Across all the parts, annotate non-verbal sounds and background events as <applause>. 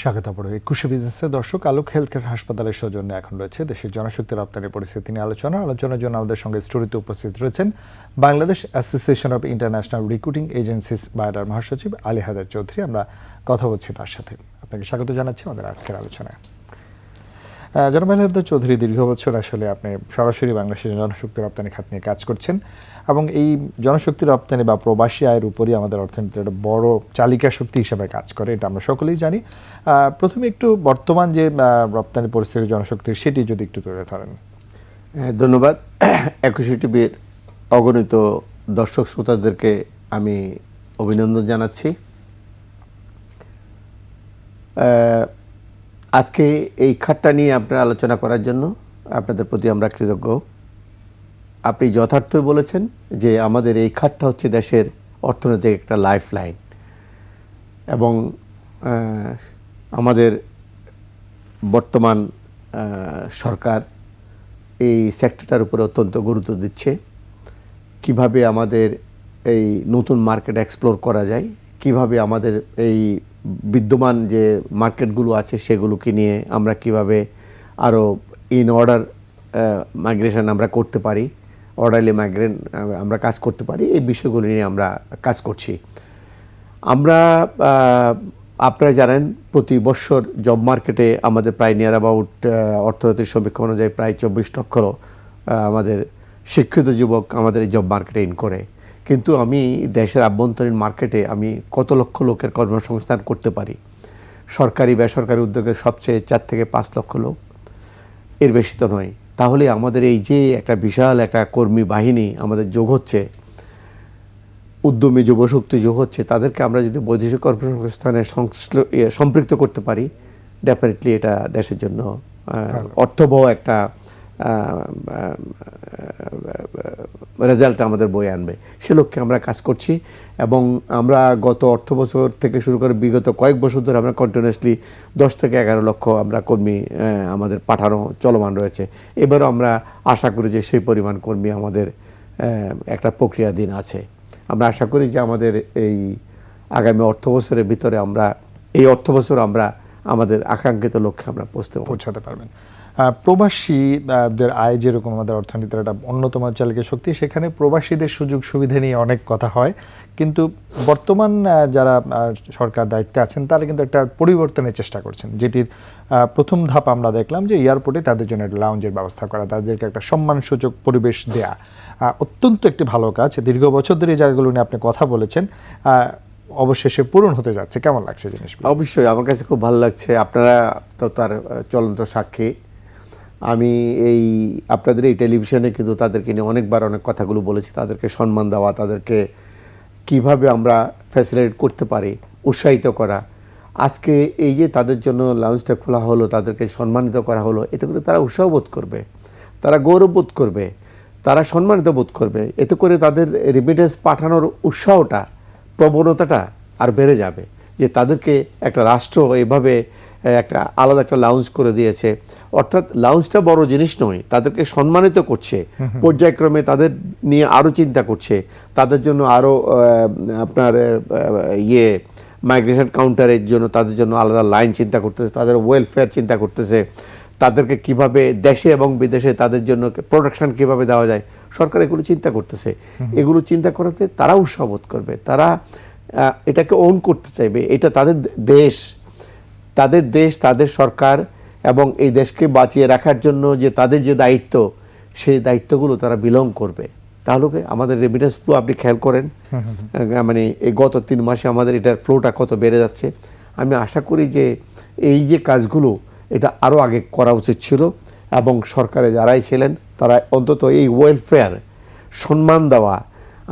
স্বাগত পড়ো একুশে বিজনেসের দর্শক, আলোক হেলথ কেয়ার হাসপাতালের সৌজন্যে এখন রয়েছে দেশের জনশক্তি রপ্তানি পরিস্থিতি নিয়ে আলোচনা। আলোচনার জন্য আমাদের সঙ্গে স্টুডিওতে উপস্থিত রয়েছেন Bangladesh association of international recruiting agencies বায়ডার মহাসচিব আলী হায়দার চৌধুরী। আমরা কথা বলছি তার সাথে। আপনাকে স্বাগত জানাচ্ছি আমাদের আজকের আলোচনায়। আহ, জনাব চৌধুরী দীর্ঘ বছর আসলে আপনি সরাসরি বাংলাদেশের জনশক্তি রপ্তানি খাত নিয়ে কাজ করছেন এবং এই জনশক্তি রপ্তানি বা প্রবাসী আয়ের উপরই আমাদের অর্থনীতির একটা বড় চালিকা শক্তি হিসাবে কাজ করে এটা আমরা সকলেই জানি। প্রথমে একটু বর্তমান যে রপ্তানি পরিস্থিতি জনশক্তির সেটি যদি একটু তুলে ধরেন। হ্যাঁ, ধন্যবাদ। <clears throat> একুশে টিভির অগণিত দর্শক শ্রোতাদেরকে আমি অভিনন্দন জানাচ্ছি। আজকে এই খাতটা নিয়ে আপনার আলোচনা করার জন্য আপনাদের প্রতি আমরা কৃতজ্ঞ। আপনি যথার্থই বলেছেন যে আমাদের এই খাতটা হচ্ছে দেশের অর্থনৈতিক একটা লাইফ লাইন এবং আমাদের বর্তমান সরকার এই সেক্টরটার উপরে অত্যন্ত গুরুত্ব দিচ্ছে। কীভাবে আমাদের এই নতুন মার্কেট এক্সপ্লোর করা যায়, কীভাবে আমাদের এই বিদ্যমান যে মার্কেটগুলো আছে সেগুলোকে নিয়ে আমরা কীভাবে আরও ইন অর্ডার মাইগ্রেশন আমরা করতে পারি অর্ডারলি মাইগ্রেন আমরা কাজ করতে পারি, এই বিষয়গুলো নিয়ে আমরা কাজ করছি। আমরা আপনারা জানেন প্রতি বছর জব মার্কেটে আমাদের প্রায় নিয়ার অ্যাবাউট অর্থনৈতিক সমীক্ষা অনুযায়ী প্রায় চব্বিশ লক্ষ আমাদের শিক্ষিত যুবক আমাদের এই জব মার্কেটে ইন করে। কিন্তু আমি দেশের আভ্যন্তরীণ মার্কেটে আমি কত লক্ষ লোকের কর্মসংস্থান করতে পারি? সরকারি বেসরকারি উদ্যোগের সবচেয়ে চার থেকে পাঁচ লক্ষ লোক। এর বেশি তো নয়। তাহলে আমাদের এই যে একটা বিশাল একটা কর্মী বাহিনী আমাদের যোগ হচ্ছে উদ্যমী যুবশক্তি যোগ হচ্ছে তাদেরকে আমরা যদি বৈদেশিক কর্মসংস্থানে সংশ্ল- সম্পৃক্ত করতে পারি ডেফিনেটলি এটা দেশের জন্য অর্থবহ একটা রেজাল্ট আমাদের বই আনবে। সে লক্ষ্যে আমরা কাজ করছি এবং আমরা গত অর্থ বছর থেকে শুরু করে বিগত কয়েক বছর ধরে আমরা কন্টিনিউয়াসলি দশ থেকে এগারো লক্ষ আমরা কর্মী আমাদের পাঠানো চলমান রয়েছে। এবারও আমরা আশা করি যে সেই পরিমাণ কর্মী আমাদের একটা প্রক্রিয়াধীন আছে। আমরা আশা করি যে আমাদের এই আগামী অর্থ বছরের ভিতরে আমরা, এই অর্থ বছর আমরা আমাদের আকাঙ্ক্ষিত লক্ষ্যে আমরা পৌঁছতে পৌঁছাতে পারবেন। প্রবাসীদের আয় যেরকম আমাদের অর্থনীতির একটা অন্যতম চালিকা শক্তি, সেখানে প্রবাসীদের সুযোগ সুবিধা নিয়ে অনেক কথা হয়। কিন্তু বর্তমান যারা সরকার দায়িত্বে আছেন, তারা কিন্তু একটা পরিবর্তনের চেষ্টা করছেন। যেটির প্রথম ধাপ আমরা দেখলাম যে এয়ারপোর্টে তাদের জন্য একটা লাউঞ্জের ব্যবস্থা করা, তাদেরকে একটা সম্মানসূচক পরিবেশ দেয়া। অত্যন্ত একটি ভালো কাজ। দীর্ঘ বছর ধরে জায়গাগুলো নিয়ে আপনি কথা বলেছেন। অবশেষে পূরণ হতে যাচ্ছে। কেমন লাগছে জিনিসগুলো? অবশ্যই, আমার কাছে খুব ভালো লাগছে। আপনারা তো তার চলন্ত সাক্ষী। আমি এই আপনাদের এই টেলিভিশনে কিন্তু তাদেরকে নিয়ে অনেকবার অনেক কথাগুলো বলেছি, তাদেরকে সম্মান দেওয়া, তাদেরকে কীভাবে আমরা ফ্যাসিলিটেট করতে পারি, উৎসাহিত করা। আজকে এই যে তাদের জন্য লাউঞ্জটা খোলা হলো, তাদেরকে সম্মানিত করা হলো, এতে করে তারা উৎসাহ বোধ করবে, তারা গৌরব বোধ করবে, তারা সম্মানিত বোধ করবে, এতে করে তাদের রেমিটেন্স পাঠানোর উৎসাহটা, প্রবণতাটা আর বেড়ে যাবে। যে তাদেরকে একটা রাষ্ট্র এভাবে, একটা আলাদা একটা লাউঞ্জ করে দিয়েছে অর্থাৎ লাউঞ্জটা বড় জিনিস নয় তাদেরকে সম্মানিত করছে। পর্যায়ক্রমে তাদের নিয়ে আরও চিন্তা করছে। তাদের জন্য আরও আপনার ইয়ে মাইগ্রেশন কাউন্টারের জন্য তাদের জন্য আলাদা লাইন চিন্তা করতেছে তাদের ওয়েলফেয়ার চিন্তা করতেছে। তাদেরকে কীভাবে দেশে এবং বিদেশে তাদের জন্য প্রোটেকশন কীভাবে দেওয়া যায় সরকার এগুলো চিন্তা করতেছে। এগুলো চিন্তা করাতে তারা উৎসাহ বোধ করবে। তারা এটাকে ওন করতে চাইবে। এটা তাদের দেশ। তাদের দেশ তাদের সরকার এবং এই দেশকে বাঁচিয়ে রাখার জন্য যে তাদের যে দায়িত্ব সেই দায়িত্বগুলো তারা বিলং করবে। তাহলে আমাদের রেমিটেন্স ফ্লো আপনি খেয়াল করেন? মানে এই গত তিন মাসে আমাদের এটার ফ্লোটা কত বেড়ে যাচ্ছে। আমি আশা করি যে এই যে কাজগুলো এটা আরও আগে করা উচিত ছিল এবং সরকারে যারাই ছিলেন তারা অন্তত এই ওয়েলফেয়ার সম্মান দেওয়া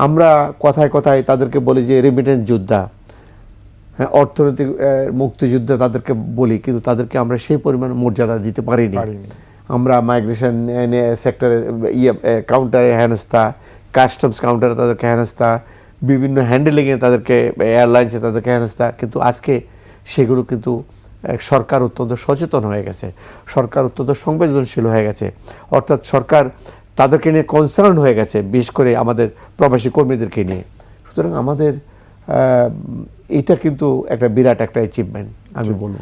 আমরা কথায় কথায় তাদেরকে বলি যে রেমিটেন্স যোদ্ধা। হ্যাঁ অর্থনৈতিক মুক্তিযুদ্ধে তাদেরকে বলি কিন্তু তাদেরকে আমরা সেই পরিমাণ মর্যাদা দিতে পারিনি। আমরা মাইগ্রেশন সেক্টরে ইয়ে কাউন্টারে হেনস্থা কাস্টমস কাউন্টারে তাদেরকে হেনস্থা বিভিন্ন হ্যান্ডেলিংয়ে তাদেরকে এয়ারলাইন্সে তাদেরকে হেনস্থা কিন্তু আজকে সেগুলো কিন্তু সরকার অত্যন্ত সচেতন হয়ে গেছে। সরকার অত্যন্ত সংবেদনশীল হয়ে গেছে। অর্থাৎ সরকার তাদেরকে নিয়ে কনসার্ন হয়ে গেছে বিশেষ করে আমাদের প্রবাসী কর্মীদেরকে নিয়ে। সুতরাং আমাদের এটা কিন্তু একটা বিরাট একটা অ্যাচিভমেন্ট আমি বলব।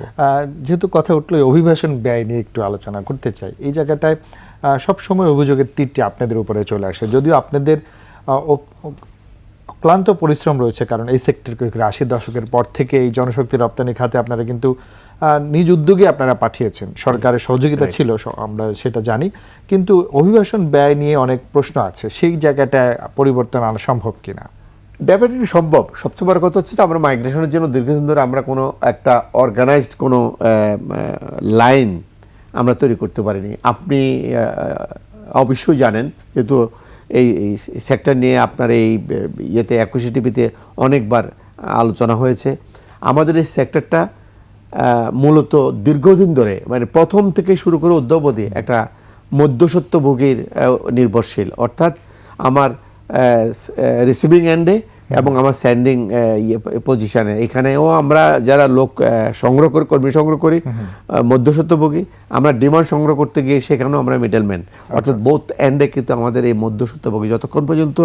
যেহেতু কথা উঠল অভিবাসন ব্যয় নিয়ে একটু আলোচনা করতে চাই। এই জায়গাটায় সবসময় অভিযোগের তীরটি আপনাদের উপরে চলে আসে। যদিও আপনাদের ক্লান্ত পরিশ্রম রয়েছে কারণ এই সেক্টরকে আশি দশকের পর থেকে এই জনশক্তি রপ্তানি খাতে আপনারা কিন্তু নিজ উদ্যোগে আপনারা পাঠিয়েছেন। সরকারের সহযোগিতা ছিল আমরা সেটা জানি। কিন্তু অভিবাসন ব্যয় নিয়ে অনেক প্রশ্ন আছে। সেই জায়গাটায় পরিবর্তন আনা সম্ভব কিনা? ডেফিনেটলি সম্ভব। সবচেয়ে বড় কথা হচ্ছে যে আমরা মাইগ্রেশনের জন্য দীর্ঘদিন ধরে আমরা কোনো একটা অর্গানাইজড কোনো লাইন আমরা তৈরি করতে পারিনি। আপনি অবশ্যই জানেন যেহেতু এই সেক্টর নিয়ে আপনার এই ইয়েতে, একুশে টিভিতে অনেকবার আলোচনা হয়েছে। আমাদের এই সেক্টরটা মূলত দীর্ঘদিন ধরে মানে প্রথম থেকে শুরু করে অদ্যাবধি একটা মধ্যসত্ত্বভোগীর নির্ভরশীল। অর্থাৎ আমার রিসিভিং এন্ডে এবং আমার স্যান্ডিং পজিশনে এখানেও আমরা যারা লোক সংগ্রহ করি কর্মী সংগ্রহ করি আহ, মধ্যসত্ত্বভোগী আমরা ডিমান্ড সংগ্রহ করতে গিয়ে সেখানেও আমরা মিডলম্যান অর্থাৎ বোথ এন্ডে কিন্তু আমাদের এই মধ্যসত্ত্বভোগী যতক্ষণ পর্যন্ত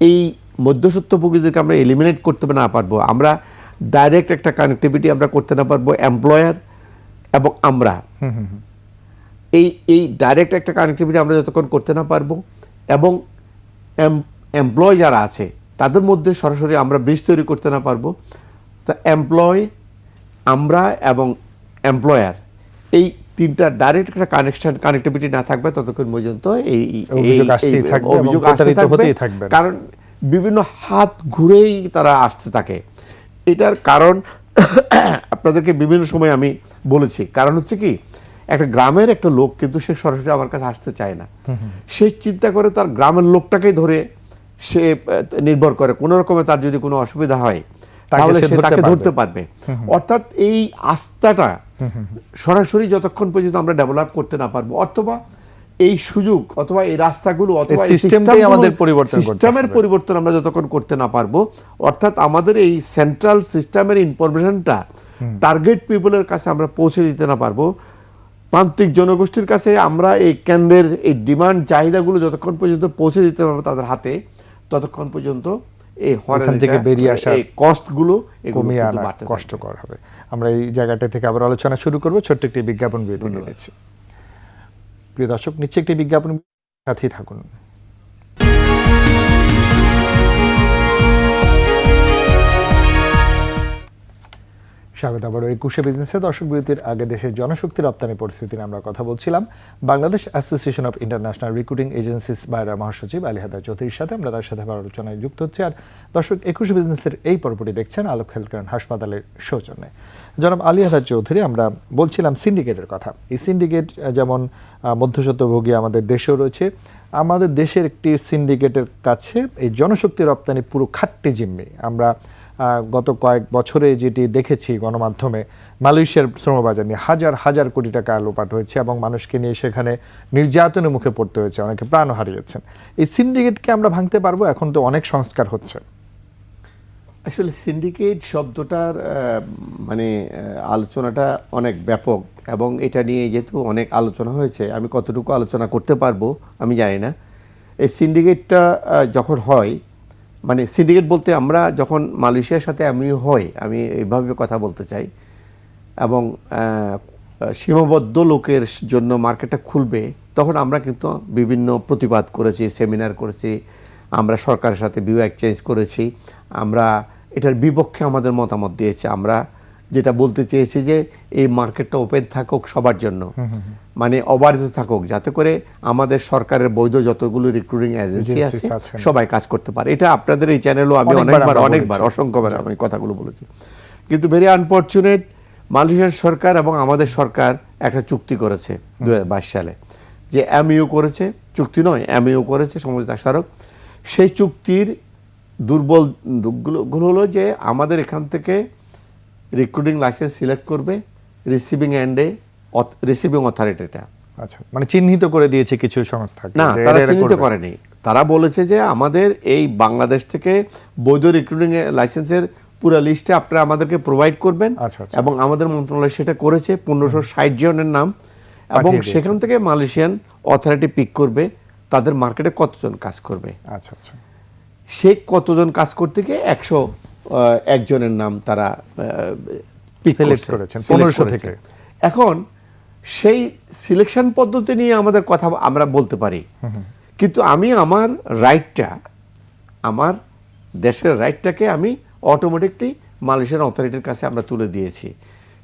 এই মধ্যসত্ত্বভোগীদেরকে আমরা এলিমিনেট করতে না পারব আমরা ডাইরেক্ট একটা কানেক্টিভিটি আমরা করতে না পারব এমপ্লয়ার এবং আমরা। এই এই ডাইরেক্ট একটা কানেক্টিভিটি আমরা যতক্ষণ করতে না পারব এবং এমপ্লয় যারা আছে তাদের মধ্যে সরাসরি আমরা ব্রিজ তৈরি করতে না পারব। তা এমপ্লয় আমরা এবং এমপ্লয়ার এই তিনটা ডাইরেক্ট একটা কানেকশন কানেক্টিভিটি না থাকবে ততক্ষণ পর্যন্ত এই অভিযোগ হতেই থাকবে। কারণ বিভিন্ন হাত ঘুরেই তারা আসতে থাকে। এটার কারণ <coughs> আপনাদেরকে বিভিন্ন সময় আমি বলেছি। কারণ হচ্ছে কি একটা গ্রামের একটা লোক কিন্তু সে সরাসরি আমার কাছে আসতে চায় না। সে চিন্তা করে তার গ্রামের লোকটাকেই ধরে সে নির্ভর করে। কোনো রকমে তার যদি কোনো অসুবিধা হয় তাহলে সে তাকে ধরতে পারবে। অর্থাৎ এই আস্থাটা সরাসরি যতক্ষণ পর্যন্ত আমরা ডেভেলপ করতে না পারব অথবা এই সুযোগ অথবা এই রাস্তাগুলো অথবা systemগুলো- আমাদের পরিবর্তন সিস্টেমের পরিবর্তন আমরা যতক্ষণ করতে না পারব অর্থাৎ আমাদের এই সেন্ট্রাল সিস্টেমের ইনফরমেশনটা টার্গেট পিপলের কাছে আমরা পৌঁছে দিতে না পারব। প্রান্তিক জনগোষ্ঠীর কাছে আমরা এই কেন্দ্রের এই ডিমান্ড চাহিদাগুলো যতক্ষণ পর্যন্ত পৌঁছে দিতে পারব তাদের হাতে ততক্ষণ পর্যন্ত এই এখান থেকে বেরিয়ে আসা এই কষ্টগুলো কমে কমিয়ে আনা কষ্টকর হবে। আমরা এই জায়গাটা থেকে আবার আলোচনা শুরু করব। ছোট্ট একটি বিজ্ঞাপন বিরতি নিয়েছি প্রিয় দর্শক নিচ্ছে একটি বিজ্ঞাপন সাথেই থাকুন। স্বাগত আবারও একুশে বিজনেসে দর্শক বিরতির আগে দেশের জনশক্তি রপ্তানি পরিস্থিতি নিয়ে আমরা কথা বলছিলাম। Bangladesh association of international recruiting agencies BAIRA মহাসচিব আলিহাদা চৌধুরীর সাথে আমরা তার সাথে আবার আলোচনায় যুক্ত হচ্ছে। আর দর্শক, একুশে বিজনেসের এই পর্বটি দেখছেন আলোক হেলথ কেয়ার হাসপাতালের সৌজন্যে। জনাব আলিহাদা চৌধুরী, আমরা বলছিলাম সিন্ডিকেটের কথা। এই সিন্ডিকেট যেমন মধ্যস্বত্বভোগী আমাদের দেশেও রয়েছে, আমাদের দেশের একটি সিন্ডিকেটের কাছে এই জনশক্তি রপ্তানি পুরো খাট্টি জিম্মি। আমরা গত কয়েক বছরে যেটি দেখেছি গণমাধ্যমে, মালয়েশিয়ার শ্রমবাজার নিয়ে হাজার হাজার কোটি টাকা লোপাট হয়েছে এবং মানুষকে নিয়ে সেখানে নির্যাতনের মুখে পড়তে হয়েছে, অনেকে প্রাণ হারিয়েছেন। এই সিন্ডিকেটকে আমরা ভাঙতে পারব? এখন তো অনেক সংস্কার হচ্ছে। আসলে সিন্ডিকেট শব্দটার মানে আলোচনাটা অনেক ব্যাপক এবং এটা নিয়ে যেহেতু অনেক আলোচনা হয়েছে, আমি কতটুকু আলোচনা করতে পারব আমি জানি না। এই সিন্ডিকেটটা যখন হয় মানে সিন্ডিকেট বলতে আমরা যখন মালয়েশিয়ার সাথে আমি হই, আমি এইভাবে কথা বলতে চাই, এবং সীমাবদ্ধ লোকের জন্য মার্কেটটা খুলবে, তখন আমরা কিন্তু বিভিন্ন প্রতিবাদ করেছি সেমিনার করেছি, আমরা সরকারের সাথে ভিউ এক্সচেঞ্জ করেছি, আমরা এটার বিপক্ষে আমাদের মতামত দিয়েছি, আমরা যেটা বলতে চেয়েছি যে এই মার্কেটটা ওপেন থাকুক সবার জন্য। মানে অবারিত থাকুক যাতে করে আমাদের সরকারের বৈধ যতগুলো রিক্রুটিং এজেন্সি আছে সবাই কাজ করতে পারে। এটা আপনাদের এই চ্যানেলও আমি অনেকবার অনেকবার অসংখ্যবার আমি কথাগুলো বলেছি। কিন্তু ভেরি আনফর্চুনেট মালয়েশিয়ার সরকার এবং আমাদের সরকার একটা চুক্তি করেছে দুহাজার বাইশ সালে যে এমইউ করেছে। চুক্তি নয় এমইউ করেছে সমঝোতা স্মারক। সেই চুক্তির দুর্বলগুলো হলো যে আমাদের এখান থেকে রিক্রুটিং লাইসেন্স সিলেক্ট করবে রিসিভিং এন্ডে রিসিভিং অথরিটিটা আচ্ছা মানে চিহ্নিত করে দিয়েছে কিছু সংস্থা। না তারা চিহ্নিত করেনি। তারা বলেছে যে আমাদের এই বাংলাদেশ থেকে বৈধ রিক্রুটিং লাইসেন্সের পুরো লিস্টে আপনারা আমাদেরকে প্রোভাইড করবেন। আচ্ছা, আচ্ছা। এবং আমাদের মন্ত্রণালয় সেটা করেছে পনেরোশো ষাট জনের নাম। এবং সেখান থেকে মালয়েশিয়ান অথরিটি পিক করবে। তাদের মার্কেটে কতজন কাজ করবে? আচ্ছা আচ্ছা। সে কতজন কাজ করতে গিয়ে একশো একজনের নাম তারা pick করেছেন, 1500 থেকে। এখন সেই সিলেকশন পদ্ধতি নিয়ে আমাদের কথা আমরা বলতে পারি। কিন্তু আমি আমার রাইটটা আমার দেশের রাইটটাকে আমি অটোমেটিকলি মালয়েশিয়ান অথরিটির কাছে আমরা তুলে দিয়েছি।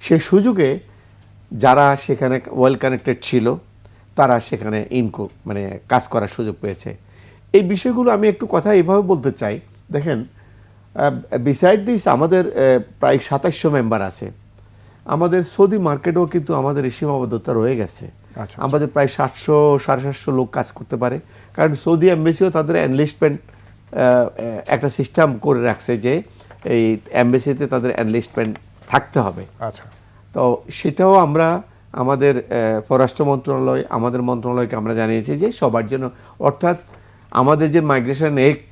সেই সুযোগে যারা সেখানে ওয়েল কানেক্টেড ছিল তারা সেখানে ইনকো মানে কাজ করার সুযোগ পেয়েছে। এই বিষয়গুলো আমি একটু কথা এইভাবে বলতে চাই। দেখেন বিসাইড দিস আমাদের প্রায় সাতাশশো মেম্বার আছে। আমাদের সৌদি মার্কেটেও কিন্তু আমাদের এই সীমাবদ্ধতা রয়ে গেছে। আচ্ছা, আমাদের প্রায় সাতশো সাড়ে সাতশো লোক কাজ করতে পারে। কারণ সৌদি এম্বাসিও তাদের অ্যানলিস্টমেন্ট একটা সিস্টেম করে রাখছে যে এই এম্বাসিতে তাদের অ্যানলিস্টমেন্ট থাকতে হবে। আচ্ছা। তো সেটাও আমরা আমাদের পররাষ্ট্র মন্ত্রণালয় আমাদের মন্ত্রণালয়কে আমরা জানিয়েছি যে সবার জন্য অর্থাৎ আমাদের যে মাইগ্রেশন অ্যাক্ট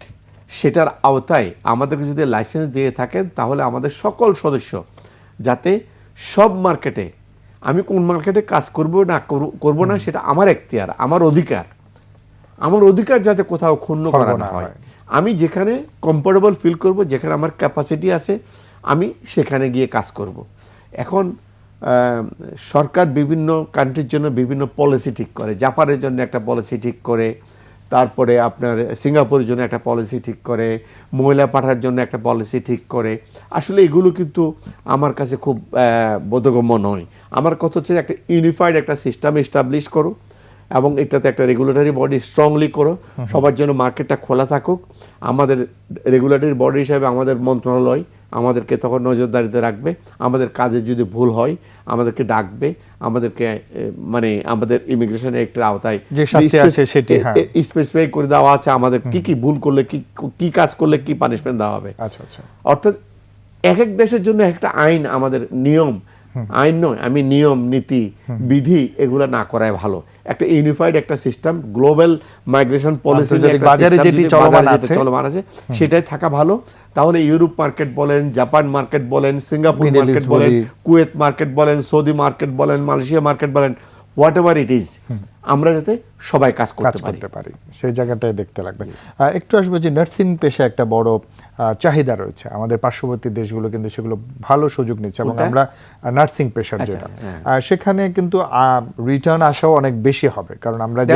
সেটার আওতায় আমাদেরকে যদি লাইসেন্স দিয়ে থাকেন তাহলে আমাদের সকল সদস্য যাতে সব মার্কেটে আমি কোন মার্কেটে কাজ করব না করব- না সেটা আমার এখতিয়ার আমার অধিকার। আমার অধিকার যাতে কোথাও ক্ষুণ্ণ করা না হয়। হয়। আমি যেখানে কমফোর্টেবল ফিল করব যেখানে আমার ক্যাপাসিটি আছে আমি সেখানে গিয়ে কাজ করব। এখন সরকার বিভিন্ন কান্ট্রির জন্য বিভিন্ন পলিসি ঠিক করে। জাপানের জন্য একটা পলিসি ঠিক করে। তারপরে আপনার সিঙ্গাপুরের জন্য একটা পলিসি ঠিক করে মহিলা পাঠার জন্য একটা পলিসি ঠিক করে। আসলে এগুলো কিন্তু আমার কাছে খুব বোধগম্য নয়। আমার কথা হচ্ছে একটা ইউনিফাইড একটা সিস্টেম এস্টাবলিশ করো এবং এটাতে একটা রেগুলেটরি বডি স্ট্রংলি করো। সবার জন্য মার্কেটটা খোলা থাকুক। আমাদের রেগুলেটরি বডি হিসাবে আমাদের মন্ত্রণালয় আমাদেরকে তখন নজরদারিতে রাখবে। আমাদের কাজে যদি ভুল হয় আমাদেরকে ডাকবে আমাদেরকে মানে আমাদের ইমিগ্রেশন একটের আওতায় যে শাস্তি আছে সেটি, হ্যাঁ। স্পেসিফাই করে দেওয়া আছে। আমাদের কি কি ভুল করলে কি কি কাজ করলে কি পানিশমেন্ট দেওয়া হবে। আচ্ছা আচ্ছা। অর্থাৎ এক এক দেশের জন্য একটা আইন আমাদের নিয়ম। আইন নয় আমি নিয়ম নীতি বিধি এগুলো না করাই ভালো। একটা ইউনিফাইড একটা সিস্টেম গ্লোবাল মাইগ্রেশন পলিসি বাজারে যেটি চলমান আছে সেটাই থাকা ভালো। তাহলে ইউরোপ মার্কেট বলেন জাপান মার্কেট বলেন সিঙ্গাপুর মার্কেট বলেন কুয়েত মার্কেট বলেন সৌদি মার্কেট বলেন মালয়েশিয়া মার্কেট বলেন হোয়াট এভার ইট ইজ আমরা যাতে সবাই কাজ কাজ করতে পারি। সেই জায়গাটাই দেখতে লাগবে। একটু আসব যে নার্সিং পেশা একটা বড় চাহিদা রয়েছে। আমাদের পার্শ্ববর্তী দেশগুলো কিন্তু সেগুলো ভালো সুযোগ নিচ্ছে এবং আমরা নার্সিং পেশার আচ্ছা, যেটা। হ্যাঁ। সেখানে কিন্তু রিটার্ন আসাও অনেক বেশি হবে। কারণ আমরা যে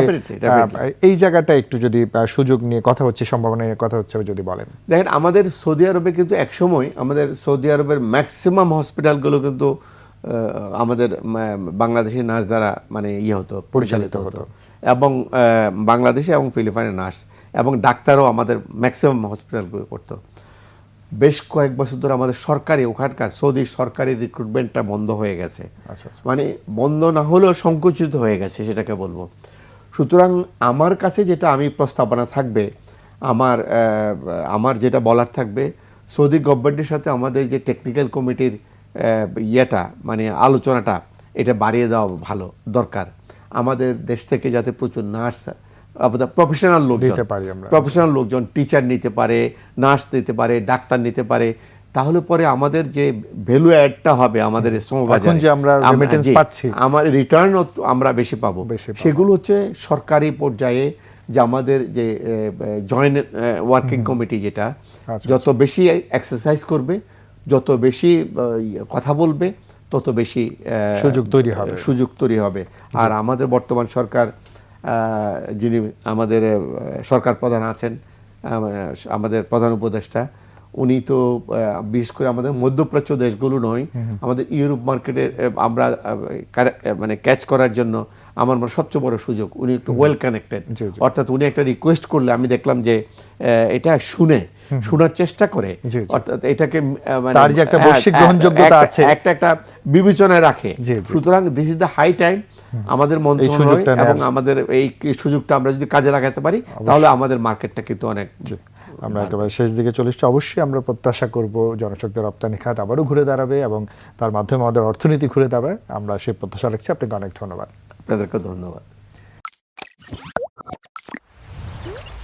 এই জায়গাটা একটু যদি সুযোগ নিয়ে কথা হচ্ছে সম্ভাবনা নিয়ে কথা হচ্ছে যদি বলেন। দেখেন আমাদের সৌদি আরবে কিন্তু একসময় আমাদের সৌদি আরবের ম্যাক্সিমাম হসপিটালগুলো কিন্তু আমাদের বাংলাদেশি নার্স দ্বারা মানে ইয়ে হতো পরিচালিত হতো। এবং বাংলাদেশে এবং ফিলিপাইনের নার্স এবং ডাক্তারও আমাদের ম্যাক্সিমাম হসপিটালগুলো করতো। বেশ কয়েক বছর ধরে আমাদের সরকারি ওখানকার সৌদি সরকারি রিক্রুটমেন্টটা বন্ধ হয়ে গেছে। আচ্ছা, আচ্ছা। মানে বন্ধ না হলেও সংকুচিত হয়ে গেছে সেটাকে বলব। সুতরাং আমার কাছে যেটা আমি প্রস্তাবনা থাকবে আমার আমার যেটা বলার থাকবে সৌদি গভর্নমেন্টের সাথে আমাদের যে টেকনিক্যাল কমিটির ইয়েটা মানে আলোচনাটা এটা বাড়িয়ে দেওয়া ভালো দরকার আমাদের দেশ থেকে যাতে প্রচুর নার্স প্রফেশনাল লোক দিতে পারি আমরা। প্রফেশনাল লোকজন টিচার নিতে পারে নার্স নিতে পারে ডাক্তার নিতে পারে তাহলে পরে আমাদের যে ভ্যালু অ্যাডটা হবে আমাদের শ্রমবাজারে যে আমরা জি, পাচ্ছি। আমার রিটার্ন আমরা বেশি পাবো বেশি সেগুলো হচ্ছে সরকারি পর্যায়ে যে আমাদের যে জয়েন্ট ওয়ার্কিং কমিটি যেটা আচ্ছা, যত বেশি এক্সারসাইজ করবে যত বেশি ইয়ে, কথা বলবে তত বেশি সুযোগ তৈরি হবে। সুযোগ তৈরি হবে। আর আমাদের বর্তমান সরকার যিনি আমাদের সরকার প্রধান আছেন আমাদের প্রধান উপদেষ্টা উনি তো বিশেষ করে আমাদের মধ্যপ্রাচ্য দেশগুলো নয় আমাদের ইউরোপ মার্কেটে আমরা মানে ক্যাচ করার জন্য আমার মনে সবচেয়ে বড় সুযোগ। উনি একটু ওয়েল কানেক্টেড। অর্থাৎ উনি একটা রিকোয়েস্ট করলে আমি দেখলাম যে এটা শুনে শোনার চেষ্টা করে। অর্থাৎ এটাকে মানে তার যে একটা হ্যাঁ, বৈশ্বিক হ্যাঁ, গ্রহণযোগ্যতা আছে। একটা একটা বিবেচনায় রাখে। সুতরাং this is the high time আমাদের মন্ত্রণালয় এবং আমাদের এই সুযোগটা আমরা যদি কাজে লাগাতে পারি তাহলে আমাদের মার্কেটটা কিন্তু অনেক আমরা একেবারে শেষ দিকে চলে এসেছি। অবশ্যই আমরা প্রত্যাশা করব জনশক্তি রপ্তানি খাত আবারও ঘুরে দাঁড়াবে এবং তার মাধ্যমে আমাদের অর্থনীতি ঘুরে দাঁড়াবে। আমরা সেই প্রত্যাশা রাখছি। আপনাকে অনেক ধন্যবাদ। আপনাদেরকে ধন্যবাদ।